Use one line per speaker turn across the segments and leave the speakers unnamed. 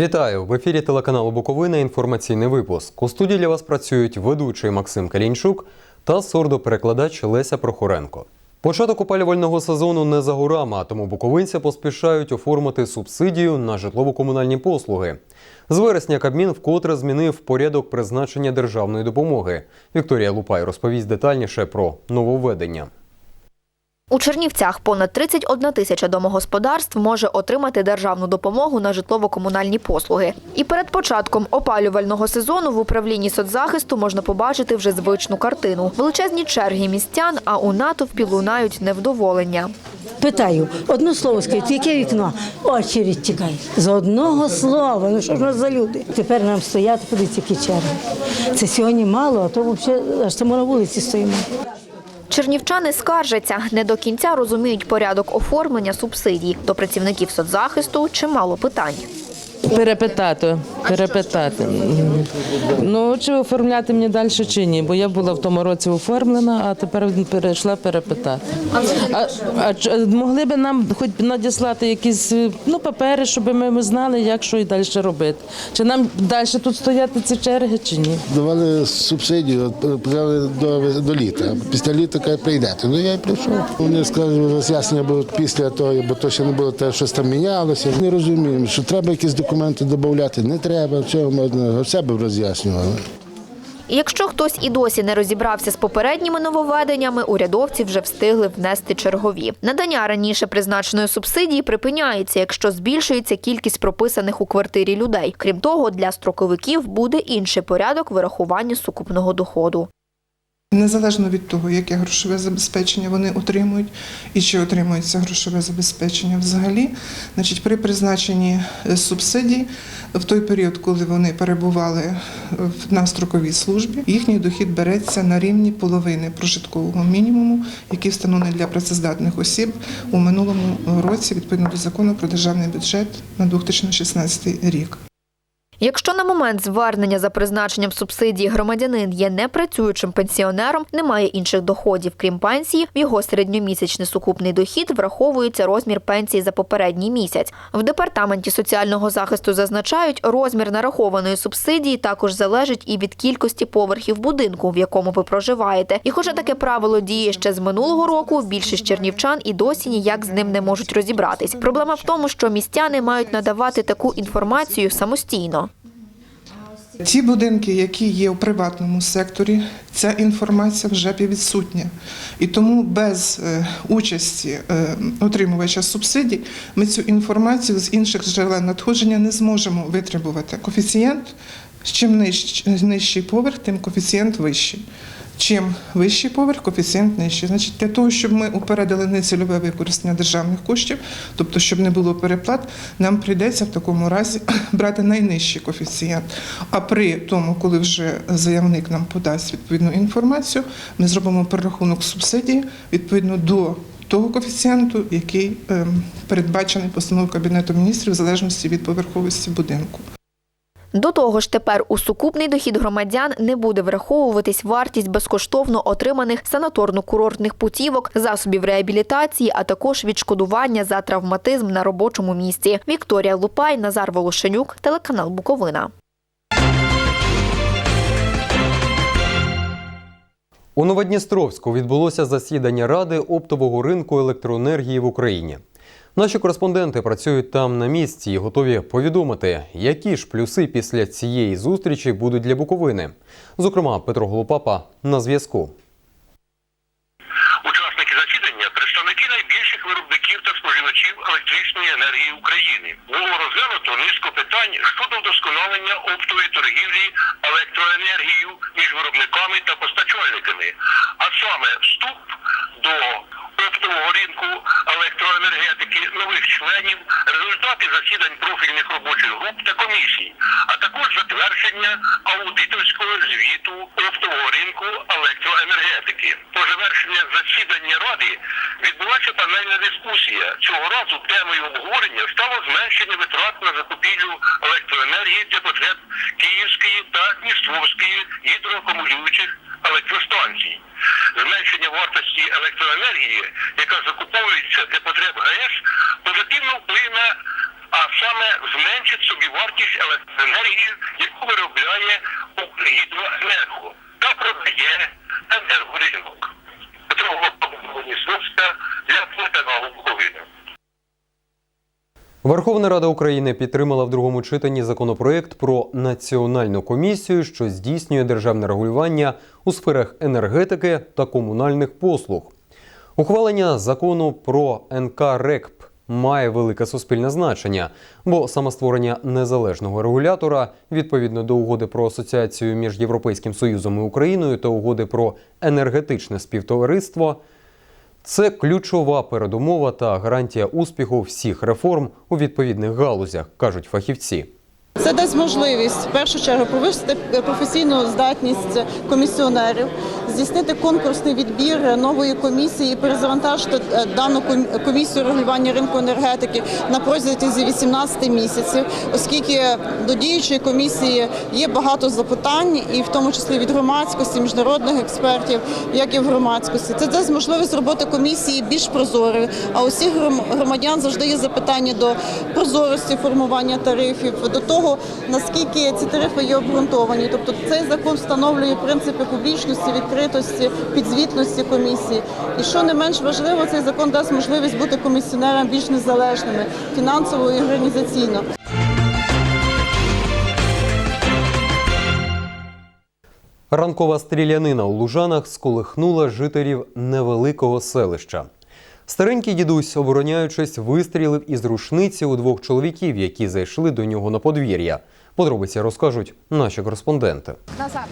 Вітаю в ефірі телеканалу Буковина. Інформаційний випуск. У студії для вас працюють ведучий Максим Калінчук та сурдоперекладач Леся Прохоренко. Початок опалювального сезону не за горами, а тому буковинці поспішають оформити субсидію на житлово-комунальні послуги. З вересня Кабмін вкотре змінив порядок призначення державної допомоги. Вікторія Лупай розповість детальніше про нововведення.
У Чернівцях понад 31 тисяча домогосподарств може отримати державну допомогу на житлово-комунальні послуги. І перед початком опалювального сезону в управлінні соцзахисту можна побачити вже звичну картину. Величезні черги містян, а у натовпі лунають невдоволення.
Питаю, одне слово скажіть, яке вікно? Очередь тікає. З одного слова. Ну що ж нас за люди? Тепер нам стояти, подивіться, які черги. Це сьогодні мало, а то взагалі аж само на вулиці стоїмо.
Чернівчани скаржаться, не до кінця розуміють порядок оформлення субсидій. До працівників соцзахисту чимало питань.
Перепитати, перепитати. Ну, чи оформляти мені далі чи ні, бо я була в тому році оформлена, а тепер перейшла перепитати. А, а могли б нам хоч надіслати якісь ну, папери, щоб ми знали, як що і далі робити. Чи нам далі тут стояти ці черги, чи ні?
Давали субсидію, от, до, до літа. Після літа каже, прийдете. Ну я й прийшов. Вони скажуть, роз'яснення будуть після того, бо то ще не було те, щось там мінялося. Не розуміємо, що треба якісь документи додати, не треба, все можна, все б роз'яснювали.
Якщо хтось і досі не розібрався з попередніми нововведеннями, урядовці вже встигли внести чергові. Надання раніше призначеної субсидії припиняється, якщо збільшується кількість прописаних у квартирі людей. Крім того, для строковиків буде інший порядок вирахування сукупного доходу.
Незалежно від того, яке грошове забезпечення вони отримують і чи отримується грошове забезпечення взагалі, значить, при призначенні е, субсидій в той період, коли вони перебували е, на строковій службі, їхній дохід береться на рівні половини прожиткового мінімуму, який встановлений для працездатних осіб у минулому році відповідно до закону про державний бюджет на 2016 рік.
Якщо на момент звернення за призначенням субсидії громадянин є непрацюючим пенсіонером, не має інших доходів, крім пенсії, в його середньомісячний сукупний дохід враховується розмір пенсії за попередній місяць. В департаменті соціального захисту зазначають, розмір нарахованої субсидії також залежить і від кількості поверхів будинку, в якому ви проживаєте. І хоча таке правило діє ще з минулого року, більшість чернівчан і досі ніяк з ним не можуть розібратись. Проблема в тому, що містяни мають надавати таку інформацію самостійно.
Ті будинки, які є у приватному секторі, ця інформація вже відсутня. І тому без е, участі е, отримувача субсидій ми цю інформацію з інших джерел надходження не зможемо витребувати. Коефіцієнт, чим нижчий, нижчий поверх, тим коефіцієнт вищий. Чим вищий поверх, коефіцієнт нижчий. Значить, для того, щоб ми упередили нецільове використання державних коштів, тобто щоб не було переплат, нам прийдеться в такому разі брати найнижчий коефіцієнт. А при тому, коли вже заявник нам подасть відповідну інформацію, ми зробимо перерахунок субсидії відповідно до того коефіцієнту, який ем, передбачений постановою Кабінету міністрів в залежності від поверховості будинку.
До того ж, тепер у сукупний дохід громадян не буде враховуватись вартість безкоштовно отриманих санаторно-курортних путівок, засобів реабілітації, а також відшкодування за травматизм на робочому місці. Вікторія Лупай, Назар Волошенюк, телеканал Буковина.
У Новодністровську відбулося засідання Ради оптового ринку електроенергії в Україні. Наші кореспонденти працюють там на місці і готові повідомити, які ж плюси після цієї зустрічі будуть для Буковини. Зокрема, Петро Голопапа на зв'язку.
Учасники засідання представники найбільших виробників та споживачів електричної енергії України. Було розглянуто низку питань щодо вдосконалення оптової торгівлі електроенергією між виробниками та постачальниками, а саме вступ до оптового ринку електроенергетики нових членів, результати засідань профільних робочих груп та комісій, а також затвердження аудиторського звіту оптового ринку електроенергетики. По завершення засідання ради відбулася панельна дискусія. Цього разу темою обговорення стало зменшення витрат на закупівлю електроенергії для потреб Київської та Дністровської гідроакумулюючих вартості електроенергії, яка закуповується для потреб ГЕС, позитивно вплине, а саме зменшить собі вартість електроенергії, яку виробляє Укргідроенерго та продає енергоринок.
Верховна Рада України підтримала в другому читанні законопроект про національну комісію, що здійснює державне регулювання у сферах енергетики та комунальних послуг. Ухвалення закону про НКРЕКП має велике суспільне значення, бо саме створення незалежного регулятора відповідно до угоди про асоціацію між Європейським Союзом і Україною та угоди про енергетичне співтовариство це ключова передумова та гарантія успіху всіх реформ у відповідних галузях, кажуть фахівці.
Це дасть можливість в першу чергу повищити професійну здатність комісіонерів, здійснити конкурсний відбір нової комісії, і перезавантажити е, дану комісію регулювання ринку енергетики на протязі 18 місяців, оскільки до діючої комісії є багато запитань, і в тому числі від громадськості, міжнародних експертів, як і в громадськості. Це дасть можливість роботи комісії більш прозорою. А у всіх гром- громадян завжди є запитання до прозорості формування тарифів, до того наскільки ці тарифи є обґрунтовані. Тобто цей закон встановлює принципи публічності, відкритості, підзвітності комісії. І що не менш важливо, цей закон дасть можливість бути комісіонерам більш незалежними фінансово і організаційно.
Ранкова стрілянина у Лужанах сколихнула жителів невеликого селища. Старенький дідусь, обороняючись, вистрілив із рушниці у двох чоловіків, які зайшли до нього на подвір'я. Подробиці розкажуть наші кореспонденти.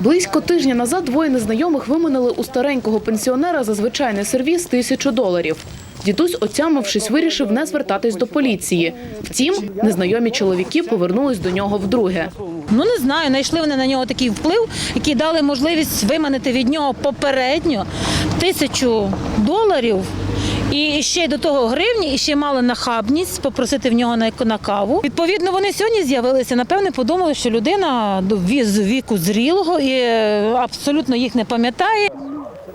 Близько тижня назад двоє незнайомих виманили у старенького пенсіонера за звичайний сервіс тисячу доларів. Дідусь, отямившись, вирішив не звертатись до поліції. Втім, незнайомі чоловіки повернулись до нього вдруге.
Ну не знаю, знайшли вони на нього такий вплив, який дали можливість виманити від нього попередньо тисячу доларів. І ще до того гривні, і ще мали нахабність попросити в нього на, на каву. Відповідно, вони сьогодні з'явилися. Напевне, подумали, що людина з віку зрілого і е, абсолютно їх не пам'ятає.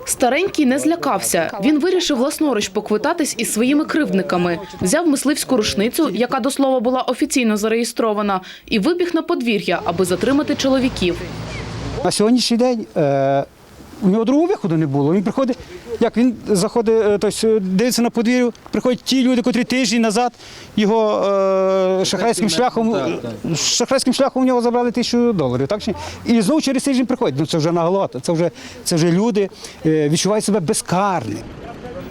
Старенький не злякався. Він вирішив власноруч поквитатись із своїми кривдниками. Взяв мисливську рушницю, яка до слова була офіційно зареєстрована, і вибіг на подвір'я, аби затримати чоловіків.
На сьогоднішній день е, у нього другого виходу не було. Він приходить, як він заходить, е, тобто дивиться на подвір'ю, приходять ті люди, котрі тиждень назад його е, шахрайським шляхом, шахрайським шляхом у нього забрали тисячу доларів. Так? І знову через тиждень приходять. Ну це вже наголота, це вже, це вже люди е, відчувають себе безкарні.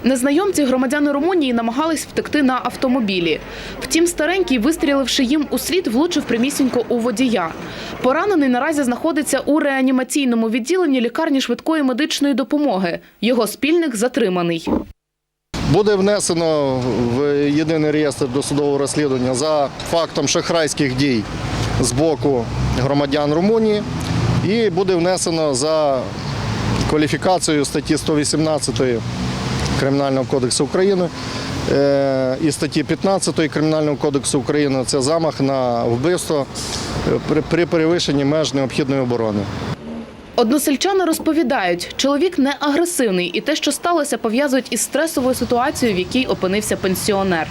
Незнайомці громадяни Румунії намагались втекти на автомобілі. Втім, старенький, вистріливши їм у слід, влучив прямісінько у водія. Поранений наразі знаходиться у реанімаційному відділенні лікарні швидкої медичної допомоги. Його спільник затриманий.
Буде внесено в єдиний реєстр досудового розслідування за фактом шахрайських дій з боку громадян Румунії і буде внесено за кваліфікацією статті 118 Кримінального кодексу України е, і статті 15 Кримінального кодексу України це замах на вбивство е, при- перевищенні меж необхідної оборони.
Односельчани розповідають, чоловік не агресивний, і те, що сталося, пов'язують із стресовою ситуацією, в якій опинився пенсіонер.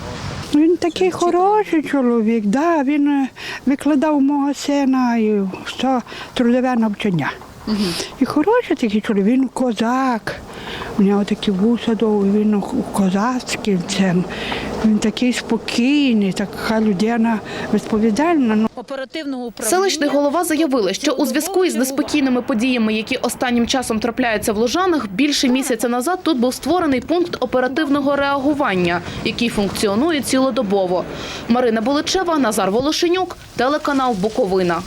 Він такий хороший чоловік, да, він е, викладав мого сина і все трудове навчання. І хороший такий чоловік, він козак. У нього такі вуса довгі, він козацьким цим. Він такий спокійний, така людина відповідальна. Ну,
Оперативного управління.
Селищний голова заявили, що у зв'язку із неспокійними подіями, які останнім часом трапляються в Лужанах, більше місяця назад тут був створений пункт оперативного реагування, який функціонує цілодобово. Марина Боличева, Назар Волошенюк, телеканал Буковина.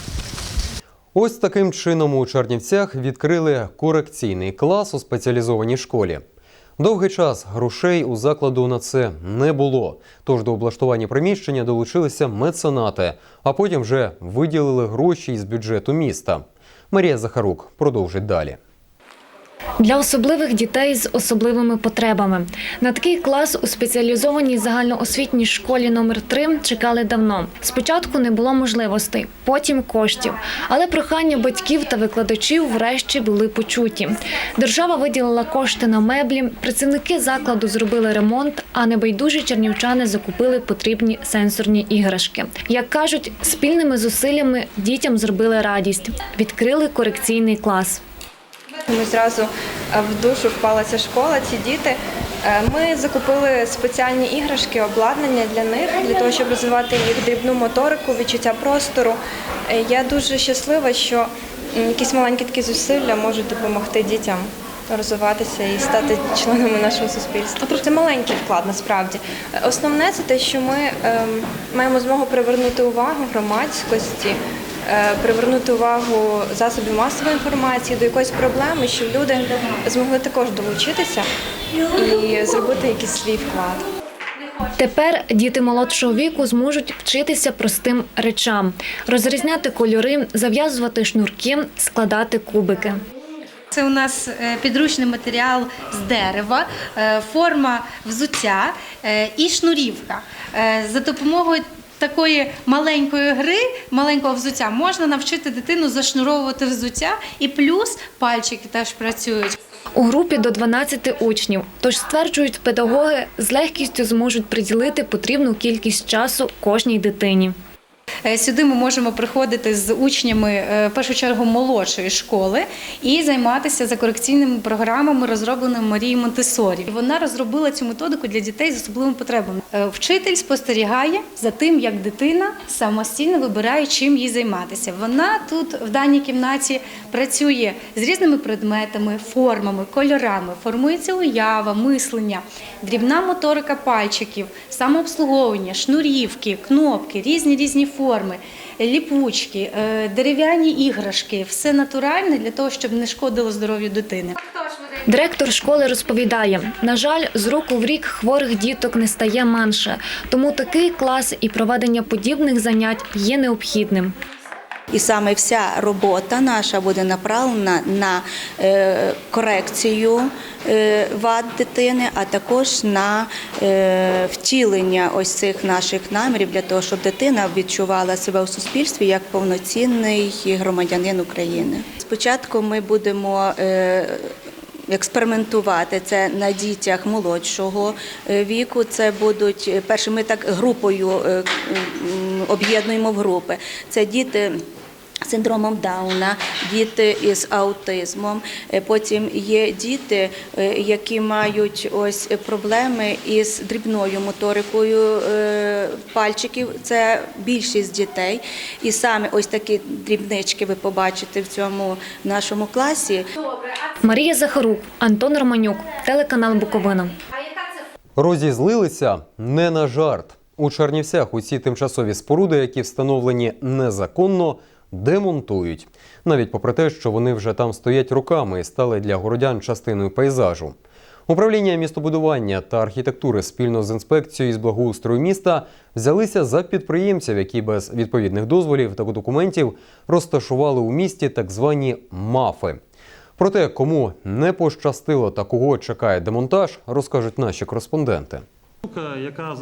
Ось таким чином у Чернівцях відкрили корекційний клас у спеціалізованій школі. Довгий час грошей у закладу на це не було. Тож до облаштування приміщення долучилися меценати, а потім вже виділили гроші із бюджету міста. Марія Захарук продовжить далі.
Для особливих дітей з особливими потребами на такий клас у спеціалізованій загальноосвітній школі номер 3 чекали давно. Спочатку не було можливостей, потім коштів. Але прохання батьків та викладачів врешті були почуті. Держава виділила кошти на меблі, працівники закладу зробили ремонт, а небайдужі чернівчани закупили потрібні сенсорні іграшки. Як кажуть, спільними зусиллями дітям зробили радість, відкрили корекційний клас.
Ми зразу е, в душу впала ця школа, ці діти. Е, Ми закупили спеціальні іграшки, обладнання для них, для того, щоб розвивати їх дрібну моторику, відчуття простору. Е, Я дуже щаслива, що якісь маленькі такі зусилля можуть допомогти дітям розвиватися і стати членами нашого суспільства. Це маленький вклад насправді. Основне це те, що ми ем, маємо змогу привернути увагу громадськості привернути увагу засобів масової інформації до якоїсь проблеми, щоб люди змогли також долучитися і зробити якийсь свій вклад.
Тепер діти молодшого віку зможуть вчитися простим речам: розрізняти кольори, зав'язувати шнурки, складати кубики.
Це у нас е, підручний матеріал з дерева, е, форма взуття е, і шнурівка. Е, За допомогою такої маленької гри, маленького взуття, можна навчити дитину зашнуровувати взуття, і плюс пальчики теж працюють.
У групі до 12 учнів, тож стверджують педагоги, з легкістю зможуть приділити потрібну кількість часу кожній дитині.
Е, Сюди ми можемо приходити з учнями е, в першу чергу молодшої школи і займатися за корекційними програмами, розробленими Марією Монтесорі. Вона розробила цю методику для дітей з особливими потребами. Е, Вчитель спостерігає за тим, як дитина самостійно вибирає, чим їй займатися. Вона тут в даній кімнаті працює з різними предметами, формами, кольорами, формується уява, мислення, дрібна моторика пальчиків, самообслуговування, шнурівки, кнопки, різні різні форми, ліпучки, е, дерев'яні іграшки все натуральне для того, щоб не шкодило здоров'ю дитини.
Директор школи розповідає: на жаль, з року в рік хворих діток не стає менше, тому такий клас і проведення подібних занять є необхідним.
І саме вся робота наша буде направлена на е, корекцію е, вад дитини, а також на е, втілення ось цих наших намірів для того, щоб дитина відчувала себе у суспільстві як повноцінний громадянин України. Спочатку ми будемо експериментувати це на дітях молодшого е, віку. Це будуть е, перше. Ми так групою е, об'єднуємо в групи. Це діти. Синдромом Дауна, діти із аутизмом. Е, Потім є діти, е, які мають ось проблеми із дрібною моторикою е, пальчиків. Це більшість дітей. І саме ось такі дрібнички ви побачите в цьому нашому класі.
Марія Захарук, Антон Романюк, телеканал Буковина.
Розізлилися не на жарт. У Чернівцях усі тимчасові споруди, які встановлені незаконно, демонтують. Навіть попри те, що вони вже там стоять роками і стали для городян частиною пейзажу. Управління містобудування та архітектури спільно з інспекцією з благоустрою міста взялися за підприємців, які без відповідних дозволів та документів розташували у місті так звані мафи. Про те, кому не пощастило та кого чекає демонтаж, розкажуть наші кореспонденти.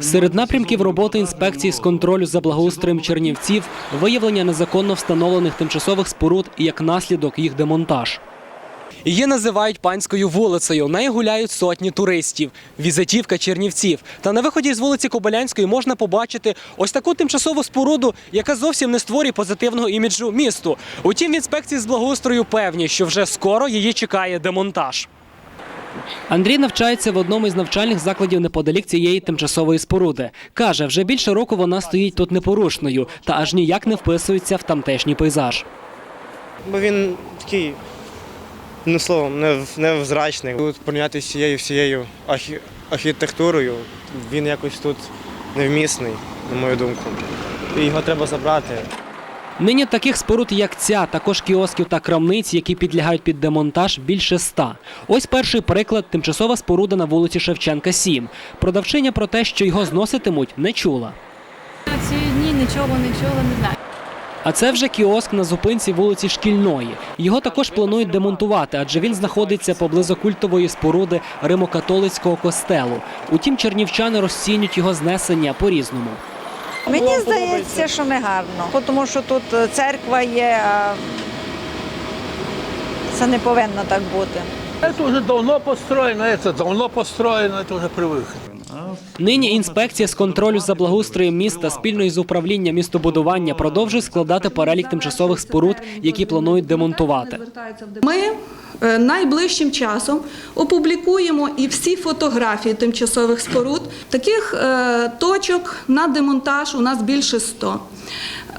Серед напрямків роботи інспекції з контролю за благоустроєм Чернівців виявлення незаконно встановлених тимчасових споруд і як наслідок їх демонтаж. Її називають панською вулицею. Нею гуляють сотні туристів. Візитівка Чернівців. Та на виході з вулиці Кобилянської можна побачити ось таку тимчасову споруду, яка зовсім не створює позитивного іміджу місту. Утім, в інспекції з благоустрою певні, що вже скоро її чекає демонтаж. Андрій навчається в одному із навчальних закладів неподалік цієї тимчасової споруди. Каже, вже більше року вона стоїть тут непорушною та аж ніяк не вписується в тамтешній пейзаж.
Бо він такий, ну словом, невзрачний. Тут порівняти з цією всією архі- архітектурою, він якось тут невмісний, на мою думку. І його треба забрати.
Нині таких споруд, як ця, також кіосків та крамниць, які підлягають під демонтаж, більше ста. Ось перший приклад тимчасова споруда на вулиці Шевченка, 7. Продавчиня про те, що його зноситимуть, не чула.
Ці дні нічого не чула, не знаю.
А це вже кіоск на зупинці вулиці Шкільної. Його також планують демонтувати, адже він знаходиться поблизу культової споруди Римокатолицького костелу. Утім, чернівчани розцінюють його знесення по-різному.
Мені здається, що не гарно, тому що тут е, церква є, а це не повинно так бути.
Это уже давно построено, это давно построено, это уже привыкли.
Нині інспекція з контролю за благоустроєм міста спільно із управлінням містобудування продовжує складати перелік тимчасових споруд, які планують демонтувати.
Ми е, найближчим часом опублікуємо і всі фотографії тимчасових споруд. Таких е, точок на демонтаж у нас більше 100.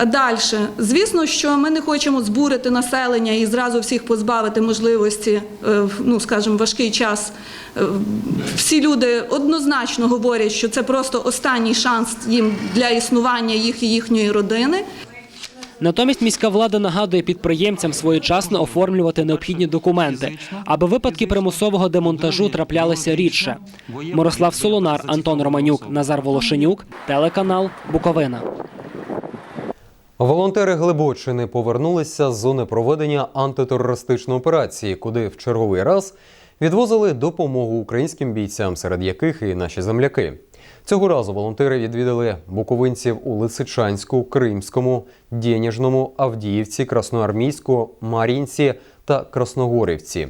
Далі, звісно, що ми не хочемо збурити населення і зразу всіх позбавити можливості, е, ну скажімо, важкий час. Е, Всі люди однозначно говорять, що це просто останній шанс їм для існування їх і їхньої родини.
Натомість міська влада нагадує підприємцям своєчасно оформлювати необхідні документи, аби випадки примусового демонтажу траплялися рідше. Мирослав Солонар, Антон Романюк, Назар Волошенюк, телеканал Буковина.
Волонтери Глибочини повернулися з зони проведення антитерористичної операції, куди в черговий раз відвозили допомогу українським бійцям, серед яких і наші земляки. Цього разу волонтери відвідали буковинців у Лисичанську, Кримському, Дєніжному, Авдіївці, Красноармійську, Мар'їнці та Красногорівці.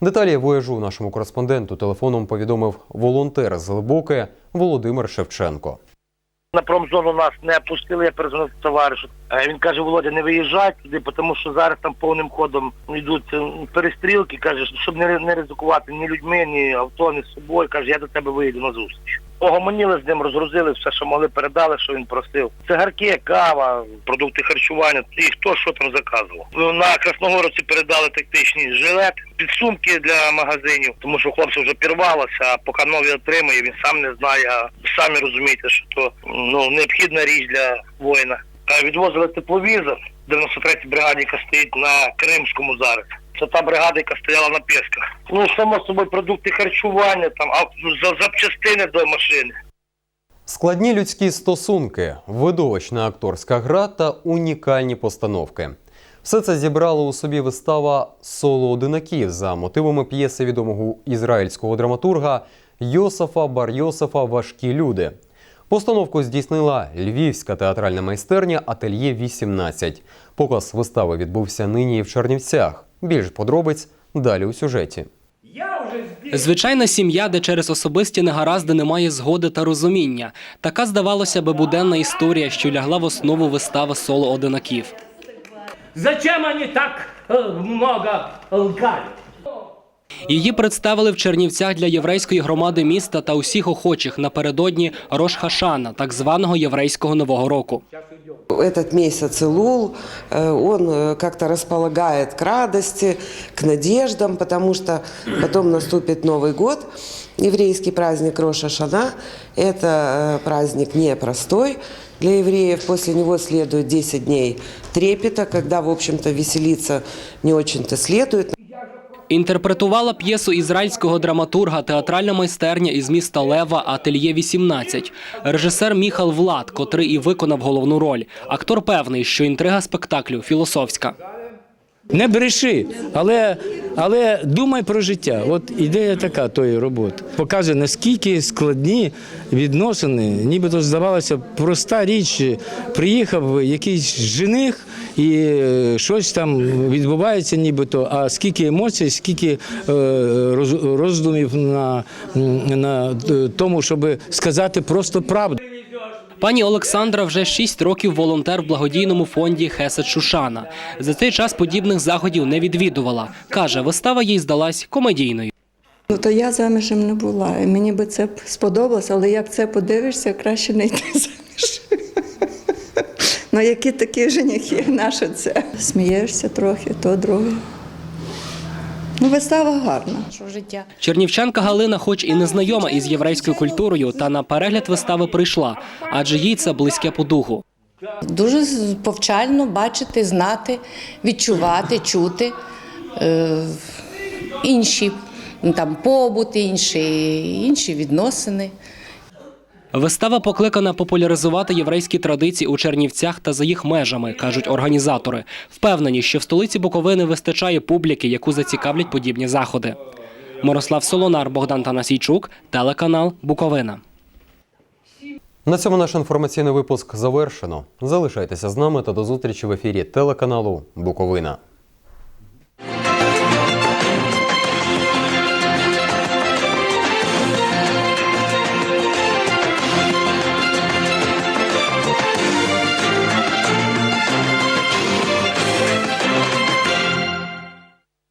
Деталі вояжу нашому кореспонденту телефоном повідомив волонтер з Глибоке Володимир Шевченко.
На промзону нас не пустили, я перезвонив товаришу. Він каже, Володя, не виїжджай туди, тому що зараз там повним ходом йдуть е, перестрілки. Каже, щоб не, ризикувати ні людьми, ні авто, ні з собою. Каже, я до тебе виїду на зустріч. Погомоніли з ним, розгрузили все, що могли, передали, що він просив. Цигарки, кава, продукти харчування і хто що там заказував. Ну, На Красногорівці передали тактичні жилети, підсумки для магазинів, тому що хлопці вже пірвалося, а поки нові отримує, він сам не знає. А самі розумієте, що то ну необхідна річ для воїна. Е, Відвозили тепловізор 93-й бригаді, яка стоїть на Кримському зараз. Це та бригада, яка стояла на Пєсках. Ну, само собою, продукти харчування, там, а за- запчастини до машини.
Складні людські стосунки, видовищна акторська гра та унікальні постановки. Все це зібрала у собі вистава Соло одинаків за мотивами п'єси відомого ізраїльського драматурга Йосифа Бар-Йосифа Важкі люди. Постановку здійснила львівська театральна майстерня Ательє 18. Показ вистави відбувся нині в Чернівцях. Більш подробиць далі у сюжеті.
Звичайна сім'я, де через особисті негаразди немає згоди та розуміння. Така, здавалося би, буденна історія, що лягла в основу вистави соло одинаків.
Зачем они так э, много лгали?
Її представили в Чернівцях для єврейської громади міста та усіх охочих напередодні Рош Хашана, так званого єврейського нового року.
Этот месяц Илул, э, он э, как-то располагает к радости, к надеждам, потому что потом наступит Новый год, еврейский праздник Роша Шана. Это э, праздник непростой для евреев. После него следует 10 дней трепета, когда, в общем-то, веселиться не очень-то следует.
Інтерпретувала п'єсу ізраїльського драматурга театральна майстерня із міста Лева Ательє 18. Режисер Міхал Влад, котрий і виконав головну роль. Актор певний, що інтрига спектаклю філософська.
Не бреши, але, але думай про життя. От ідея така тої роботи. Показує, наскільки складні відносини, нібито здавалося, проста річ. Приїхав якийсь жених і е, щось там відбувається, нібито, а скільки емоцій, скільки е, роздумів на, на е, тому, щоб сказати просто правду.
Пані Олександра вже 6 років волонтер в благодійному фонді Хесед Шушана. За цей час подібних заходів не відвідувала. Каже, вистава їй здалась комедійною.
Ну то я заміжем не була. Мені би це б сподобалось, але як це подивишся, краще не йти заміж. Ну які такі женихи, наше це? Смієшся трохи, то друге. Ну, вистава гарна.
життя.
Чернівчанка Галина, хоч і не знайома із єврейською культурою, та на перегляд вистави прийшла, адже їй це близьке по духу.
Дуже повчально бачити, знати, відчувати, чути е, інші м, там побут, інші, інші відносини.
Вистава покликана популяризувати єврейські традиції у Чернівцях та за їх межами, кажуть організатори. Впевнені, що в столиці Буковини вистачає публіки, яку зацікавлять подібні заходи. Мирослав Солонар, Богдан Танасійчук, телеканал Буковина.
На цьому наш інформаційний випуск завершено. Залишайтеся з нами та до зустрічі в ефірі телеканалу Буковина.